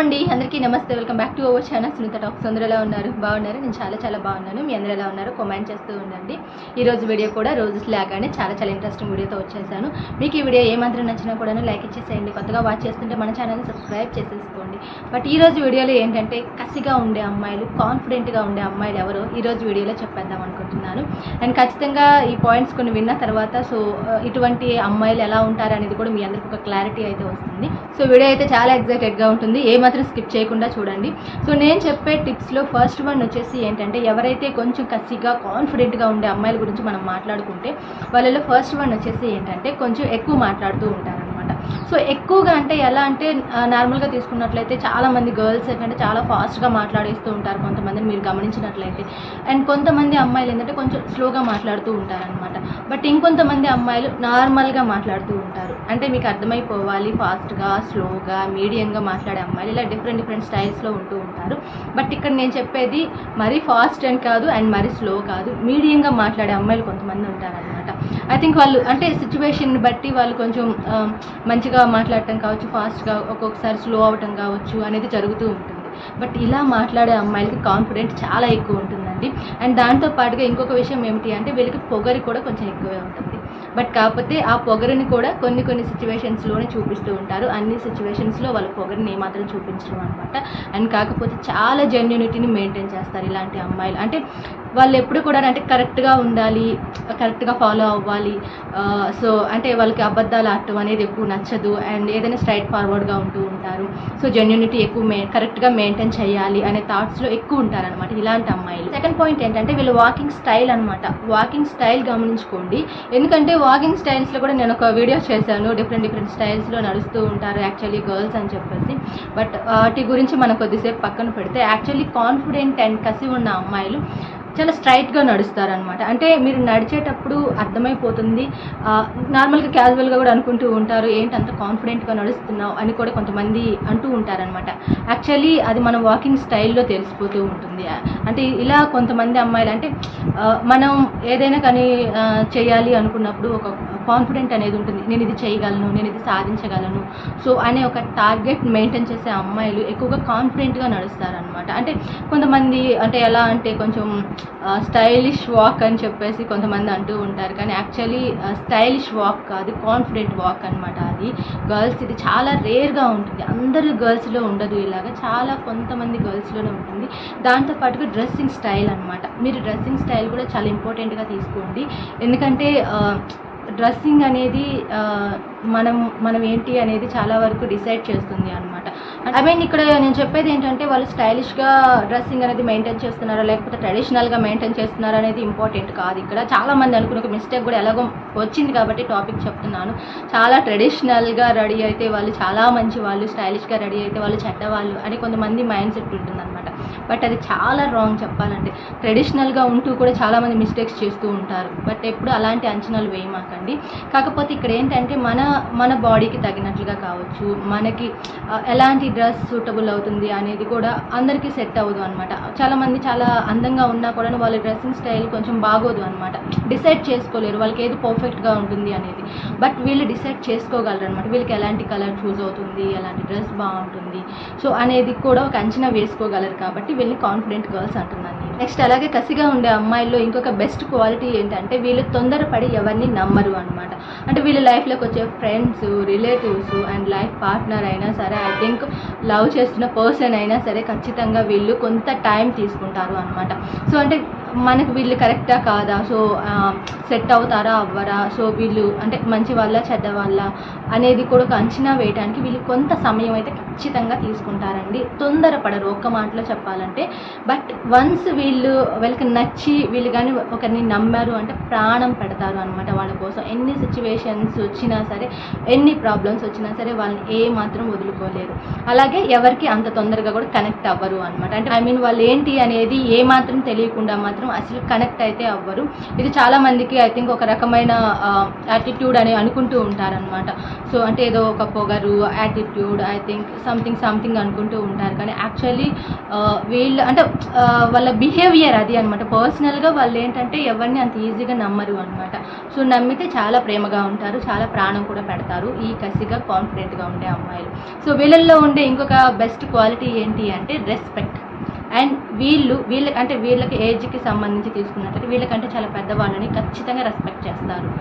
అండి. అందరికీ నమస్తే. Welcome back to our channel. Sunitha talks. అందరూ ఎలా ఉన్నారు? బాగున్నారు? నేను చాలా చాలా బాగున్నాను. మీ అందరూ ఎలా ఉన్నారు? కామెంట్ చేస్తూ ఉండండి. ఈ రోజు వీడియో కూడా రోజు లాగానే చాలా చాలా ఇంట్రెస్టింగ్ వీడియోతో వచ్చేసాను. మీకు ఈ వీడియో ఏమాత్రం నచ్చినా కూడా లైక్ ఇచ్చేసేయండి. కొత్తగా వాచ్ చేస్తుంటే మన ఛానల్ని సబ్స్క్రైబ్ చేసేసుకోండి. బట్ ఈ రోజు వీడియోలో ఏంటంటే కసిగా ఉండే అమ్మాయిలు కాన్ఫిడెంట్గా ఉండే అమ్మాయిలు ఎవరో ఈ రోజు వీడియోలో చెప్పేద్దాం అనుకుంటున్నాను. అండ్ ఖచ్చితంగా ఈ పాయింట్స్ కొన్ని విన్న తర్వాత సో ఇటువంటి అమ్మాయిలు ఎలా ఉంటారు అనేది కూడా మీ అందరికి ఒక క్లారిటీ అయితే వస్తుంది. సో వీడియో అయితే చాలా ఎగ్జైటెడ్గా ఉంటుంది. ఏ మాత్రం స్కిప్ చేయకుండా చూడండి. సో నేను చెప్పే టిప్స్లో ఫస్ట్ వన్ వచ్చేసి ఏంటంటే ఎవరైతే కొంచెం కసిగా కాన్ఫిడెంట్గా ఉండే అమ్మాయిల గురించి మనం మాట్లాడుకుంటే వాళ్ళలో ఫస్ట్ వన్ వచ్చేసి ఏంటంటే కొంచెం ఎక్కువ మాట్లాడుతూ ఉంటారనమాట సో ఎక్కువగా అంటే ఎలా అంటే నార్మల్గా తీసుకున్నట్లయితే చాలామంది గర్ల్స్ ఏంటంటే చాలా ఫాస్ట్గా మాట్లాడేస్తూ ఉంటారు కొంతమందిని మీరు గమనించినట్లయితే. అండ్ కొంతమంది అమ్మాయిలు ఏంటంటే కొంచెం స్లోగా మాట్లాడుతూ ఉంటారనమాట బట్ ఇంకొంతమంది అమ్మాయిలు నార్మల్గా మాట్లాడుతూ ఉంటారు. అంటే మీకు అర్థమైపోవాలి ఫాస్ట్గా స్లోగా మీడియంగా మాట్లాడే అమ్మాయిలు ఇలా డిఫరెంట్ డిఫరెంట్ స్టైల్స్లో ఉంటూ ఉంటారు. బట్ ఇక్కడ నేను చెప్పేది మరీ ఫాస్ట్ అని కాదు అండ్ మరీ స్లో కాదు మీడియంగా మాట్లాడే అమ్మాయిలు కొంతమంది ఉంటారనమాట ఐ థింక్ వాళ్ళు అంటే సిచ్యువేషన్ బట్టి వాళ్ళు కొంచెం మంచిగా స్లోగా మాట్లాడటం కావచ్చు ఫాస్ట్గా ఒక్కొక్కసారి స్లో అవ్వటం కావచ్చు అనేది జరుగుతూ ఉంటుంది. బట్ ఇలా మాట్లాడే అమ్మాయిలకి కాన్ఫిడెంట్ చాలా ఎక్కువ ఉంటుందండి. అండ్ దాంతో పాటుగా ఇంకొక విషయం ఏమిటి అంటే వీళ్ళకి పొగరి కూడా కొంచెం ఎక్కువే ఉంటుంది. బట్ కాకపోతే ఆ పొగరిని కూడా కొన్ని కొన్ని సిచ్యువేషన్స్లోనే చూపిస్తూ ఉంటారు. అన్ని సిచ్యువేషన్స్లో వాళ్ళ పొగరిని ఏమాత్రం చూపించడం అనమాట అండ్ కాకపోతే చాలా జెన్యునిటీని మెయింటైన్ చేస్తారు ఇలాంటి అమ్మాయిలు. అంటే వాళ్ళు ఎప్పుడు కూడా అంటే కరెక్ట్గా ఉండాలి కరెక్ట్గా ఫాలో అవ్వాలి. సో అంటే వాళ్ళకి అబద్ధాలు ఆడటం అనేది ఎక్కువ నచ్చదు. అండ్ ఏదైనా స్ట్రైట్ ఫార్వర్డ్గా ఉంటూ ఉంటారు. సో జెన్యునిటీ ఎక్కువ మే కరెక్ట్గా మెయింటైన్ చేయాలి అనే థాట్స్లో ఎక్కువ ఉంటారనమాట ఇలాంటి అమ్మాయిలు. సెకండ్ పాయింట్ ఏంటంటే వీళ్ళు వాకింగ్ స్టైల్ అనమాట వాకింగ్ స్టైల్ గమనించుకోండి. ఎందుకంటే వాకింగ్ స్టైల్స్లో కూడా నేను ఒక వీడియో చేశాను. డిఫరెంట్ డిఫరెంట్ స్టైల్స్లో నడుస్తూ ఉంటారు యాక్చువల్లీ గర్ల్స్ అని చెప్పేసి. బట్ వాటి గురించి మనం కొద్దిసేపు పక్కన పెడితే యాక్చువల్లీ కాన్ఫిడెంట్ అండ్ కసి ఉన్న అమ్మాయిలు చాలా స్ట్రైట్గా నడుస్తారనమాట అంటే మీరు నడిచేటప్పుడు అర్థమైపోతుంది. నార్మల్గా క్యాజువల్గా కూడా అనుకుంటూ ఉంటారు ఏంటి అంత కాన్ఫిడెంట్గా నడుస్తున్నావు? అని కూడా కొంతమంది అంటూ ఉంటారనమాట యాక్చువల్లీ అది మన వాకింగ్ స్టైల్లో తెలిసిపోతూ ఉంటుంది. అంటే ఇలా కొంతమంది అమ్మాయిలు అంటే మనం ఏదైనా కానీ చేయాలి అనుకున్నప్పుడు ఒక కాన్ఫిడెంట్ అనేది ఉంటుంది. నేను ఇది చేయగలను నేను ఇది సాధించగలను. సో అనే ఒక టార్గెట్ మెయింటైన్ చేసే అమ్మాయిలు ఎక్కువగా కాన్ఫిడెంట్గా నడుస్తారనమాట అంటే కొంతమంది అంటే ఎలా అంటే కొంచెం స్టైలిష్ వాక్ అని చెప్పేసి కొంతమంది అంటూ ఉంటారు. కానీ యాక్చువల్లీ స్టైలిష్ వాక్ కాదు కాన్ఫిడెంట్ వాక్ అనమాట అది. గర్ల్స్ ఇది చాలా రేర్గా ఉంటుంది. అందరు గర్ల్స్లో ఉండదు ఇలాగా. చాలా కొంతమంది గర్ల్స్లోనే ఉంటుంది. దాంతోపాటుగా డ్రెస్సింగ్ స్టైల్ అనమాట మీరు డ్రెస్సింగ్ స్టైల్ కూడా చాలా ఇంపార్టెంట్గా తీసుకోండి. ఎందుకంటే డ్రెస్సింగ్ అనేది మనం మనం ఏంటి అనేది చాలా వరకు డిసైడ్ చేస్తుంది అనమాట ఐ మీన్ ఇక్కడ నేను చెప్పేది ఏంటంటే వాళ్ళు స్టైలిష్గా డ్రెస్సింగ్ అనేది మెయింటైన్ చేస్తున్నారా లేకపోతే ట్రెడిషనల్గా మెయింటైన్ చేస్తున్నారా అనేది ఇంపార్టెంట్ కాదు. ఇక్కడ చాలా మంది అనుకున్న ఒక మిస్టేక్ కూడా ఎలాగో వచ్చింది కాబట్టి టాపిక్ చెప్తున్నాను. చాలా ట్రెడిషనల్గా రెడీ అయితే వాళ్ళు చాలా మంచి వాళ్ళు స్టైలిష్గా రెడీ అయితే వాళ్ళు చెడ్డవాళ్ళు అని కొంతమంది మైండ్ సెట్ ఉంటుందన్నమాట. బట్ అది చాలా రాంగ్ చెప్పాలంటే. ట్రెడిషనల్గా ఉంటూ కూడా చాలామంది మిస్టేక్స్ చేస్తూ ఉంటారు. బట్ ఎప్పుడు అలాంటి అంచనాలు వేయమాకండి. కాకపోతే ఇక్కడ ఏంటంటే మన మన బాడీకి తగినట్లుగా కావచ్చు. మనకి ఎలాంటి డ్రెస్ సూటబుల్ అవుతుంది అనేది కూడా అందరికీ సెట్ అవ్వదు అనమాట చాలామంది చాలా అందంగా ఉన్నా కూడా వాళ్ళ డ్రెస్సింగ్ స్టైల్ కొంచెం బాగోదు అనమాట డిసైడ్ చేసుకోలేరు. వాళ్ళకి ఏది పర్ఫెక్ట్గా ఉంటుంది అనేది. బట్ వీళ్ళు డిసైడ్ చేసుకోగలరు అనమాట వీళ్ళకి ఎలాంటి కలర్ చూస్ అవుతుంది ఎలాంటి డ్రెస్ బాగుంటుంది. సో అనేది కూడా ఒక అంచనా వేసుకోగలరు కాబట్టి వీళ్ళని కాన్ఫిడెంట్ గర్ల్స్ అంటున్నాను నెక్స్ట్ అలాగే కసిగా ఉండే అమ్మాయిల్లో ఇంకొక బెస్ట్ క్వాలిటీ ఏంటంటే వీళ్ళు తొందరపడి ఎవరిని నమ్మరు అనమాట అంటే వీళ్ళ లైఫ్లోకి వచ్చే friends relatives and life partner అయినా సరే ఐ థింక్ లవ్ చేస్తున్న పర్సన్ అయినా సరే ఖచ్చితంగా వీళ్ళు కొంత టైం తీసుకుంటారు అనమాట సో అంటే మనకు వీళ్ళు కరెక్టా కాదా? సో సెట్ అవుతారా అవ్వరా? సో వీళ్ళు అంటే మంచి వాళ్ళ చెడ్డ వాళ్ళ అనేది కూడా ఒక అంచనా వేయడానికి వీళ్ళు కొంత సమయం అయితే ఖచ్చితంగా తీసుకుంటారండి. తొందరపడరు ఒక్క మాటలో చెప్పాలంటే. బట్ వన్స్ వీళ్ళు వీళ్ళకి నచ్చి వీళ్ళు కానీ ఒకరిని నమ్మారు అంటే ప్రాణం పెడతారు అనమాట వాళ్ళ కోసం. ఎన్ని సిచ్యువేషన్స్ వచ్చినా సరే ఎన్ని ప్రాబ్లమ్స్ వచ్చినా సరే వాళ్ళని ఏ మాత్రం వదులుకోలేరు. అలాగే ఎవరికి అంత తొందరగా కూడా కనెక్ట్ అవ్వరు అనమాట అంటే ఐ మీన్ వాళ్ళు ఏంటి అనేది ఏ మాత్రం తెలియకుండా మాత్రం మాత్రం అసలు కనెక్ట్ అయితే అవ్వరు. ఇది చాలా మందికి ఐ థింక్ ఒక రకమైన యాటిట్యూడ్ అని అనుకుంటూ ఉంటారనమాట సో అంటే ఏదో ఒక పొగరు attitude I think something something అనుకుంటూ ఉంటారు. కానీ యాక్చువల్లీ వీళ్ళు అంటే వాళ్ళ బిహేవియర్ అది అనమాట పర్సనల్గా వాళ్ళు ఏంటంటే ఎవరిని అంత ఈజీగా నమ్మరు అనమాట సో నమ్మితే చాలా ప్రేమగా ఉంటారు చాలా ప్రాణం కూడా పెడతారు ఈ కసిగా కాన్ఫిడెంట్గా ఉండే అమ్మాయిలు. సో వీళ్ళల్లో ఉండే ఇంకొక బెస్ట్ క్వాలిటీ ఏంటి అంటే రెస్పెక్ట్ అండ్ వీళ్ళు వీళ్ళకి అంటే వీళ్ళకి ఏజ్కి సంబంధించి తీసుకున్నట్టయితే వీళ్ళకంటే చాలా పెద్దవాళ్ళని ఖచ్చితంగా రెస్పెక్ట్ చేస్తారు.